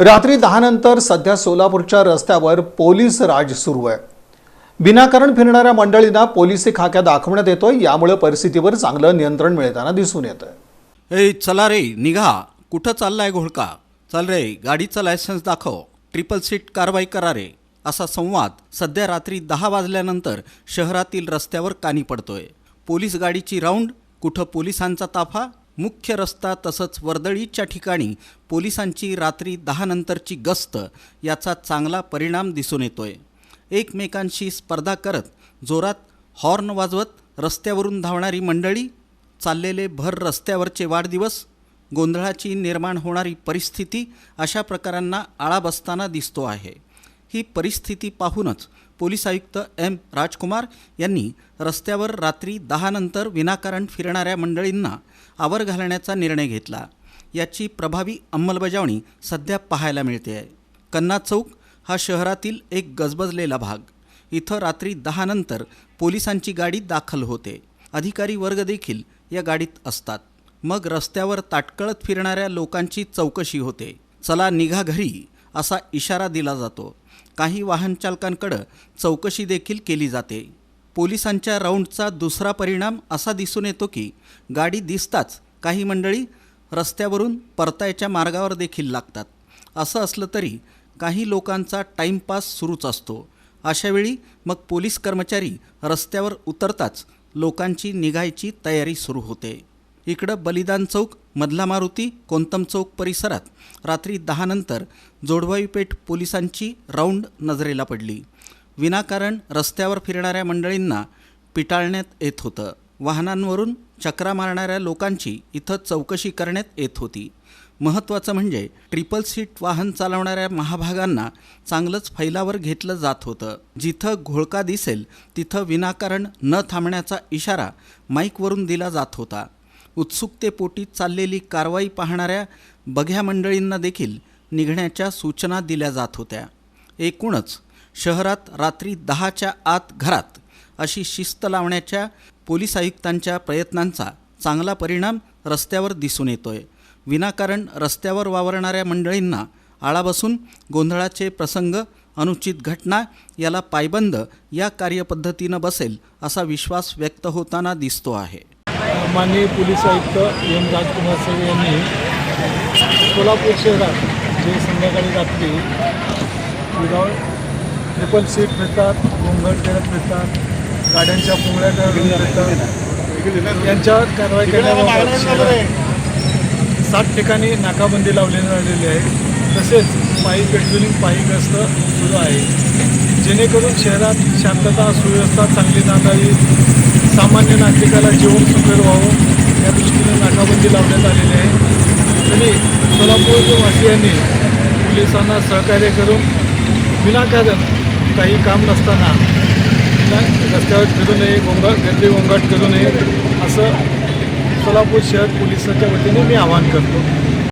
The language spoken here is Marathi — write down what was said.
रात्री दहानंतर सध्या सोलापूरच्या रस्त्यावर पोलीस राज सुरू आहे. विनाकारण फिरणाऱ्या मंडळींना पोलिसी खाक्या दाखवण्यात येतोय यामुळे परिस्थितीवर चांगलं नियंत्रण मिळताना दिसून येतं ए चला रे निघा. कुठं चाललाय घोळका? चल रे गाडीचं लायसन्स दाखव. ट्रिपल सीट कारवाई करा रे. असा संवाद सध्या रात्री दहा वाजल्यानंतर शहरातील रस्त्यावर कानी पडतोय. पोलीस गाडीची राऊंड कुठं पोलिसांचा ताफा? मुख्य रस्ता तसंच वर्दळीच्या ठिकाणी पोलिसांची रात्री दहा नंतरची गस्त याचा चांगला परिणाम दिसून येतोय. एकमेकांशी स्पर्धा करत जोरात हॉर्न वाजवत रस्त्यावरून धावणारी मंडळी चाललेले भर रस्त्यावरचे वाढदिवस गोंधळाची निर्माण होणारी परिस्थिती अशा प्रकारांना आळा बसताना दिसतो आहे. ही परिस्थिती पाहूनच पोलीस आयुक्त एम राजकुमार यांनी रस्त्यावर रात्री दहानंतर विनाकारण फिरणाऱ्या मंडळींना आवर घालण्याचा निर्णय घेतला. याची प्रभावी अंमलबजावणी सध्या पाहायला मिळते आहे. कन्ना चौक हा शहरातील एक गजबजलेला भाग. इथं रात्री दहानंतर पोलिसांची गाडी दाखल होते. अधिकारी वर्ग देखील या गाडीत असतात. मग रस्त्यावर ताटकळत फिरणाऱ्या लोकांची चौकशी होते. चला निघा घरी. असा इशारा दिला जातो. काही वाहनचालकांकडं चौकशी देखील केली जाते. पोलिसांच्या राऊंडचा दुसरा परिणाम असा दिसून येतो की गाडी दिसताच काही मंडळी रस्त्यावरून परतायच्या मार्गावर देखील लागतात. असं असलं तरी काही लोकांचा टाईमपास सुरूच असतो. अशावेळी मग पोलीस कर्मचारी रस्त्यावर उतरताच लोकांची निघायची तयारी सुरू होते. इकडं बलिदान चौक मधला मारुती कोंतम चौक परिसरात रात्री दहानंतर जोडवाईपेठ पोलिसांची राऊंड नजरेला पडली. विनाकारण रस्त्यावर फिरणाऱ्या मंडळींना पिटाळण्यात येत होतं. वाहनांवरून चक्रा मारणाऱ्या लोकांची इथं चौकशी करण्यात येत होती. महत्त्वाचं म्हणजे ट्रिपल सीट वाहन चालवणाऱ्या महाभागांना चांगलंच फैलावर घेतलं जात होतं. जिथं घोळका दिसेल तिथं विनाकारण न थांबण्याचा इशारा माईकवरून दिला जात होता. उत्सुकतेपोटी चाललेली कारवाई पाहणाऱ्या बघ्या मंडळींना देखील निघण्याच्या सूचना दिल्या जात होत्या. एकूणच शहरात रात्री दहाच्या आत घरात अशी शिस्त लावण्याच्या पोलीस आयुक्तांच्या प्रयत्नांचा चांगला परिणाम रस्त्यावर दिसून येतोय. विनाकारण रस्त्यावर वावरणाऱ्या मंडळींना आळा बसून गोंधळाचे प्रसंग अनुचित घटना याला पायबंद या कार्यपद्धतीनं बसेल असा विश्वास व्यक्त होताना दिसतो आहे. माननीय पोलीस आयुक्त एम राजकुमार सर यांनी सोलापूर शहरात जे संध्याकाळी रात्री विदाउट ट्रिपल सीट फिरतात गोंगट करत फिरतात गाड्यांच्या पुंगळ्या करून फिरतात यांच्यावर कारवाई करण्याबाबत सात ठिकाणी नाकाबंदी लावलेली राहिलेली आहे. तसेच पायी पेट्रोलिंग पायी गस्त सुरू आहे. जेणेकरून शहरात शांतता सुव्यवस्था चांगली नांदावी सामान्य नागरिकाला जीवन सुकर व्हावं या दृष्टीने नाकाबंदी लावण्यात आलेली आहे. तरी सोलापूर वासियांनी पोलिसांना सहकार्य करून विनाकारण काही काम नसताना रस्त्यावर फिरू नये गोंगाट गर्दी गोंगाट करू नये असं सोलापूर शहर पोलिसांच्या वतीने मी आवाहन करतो.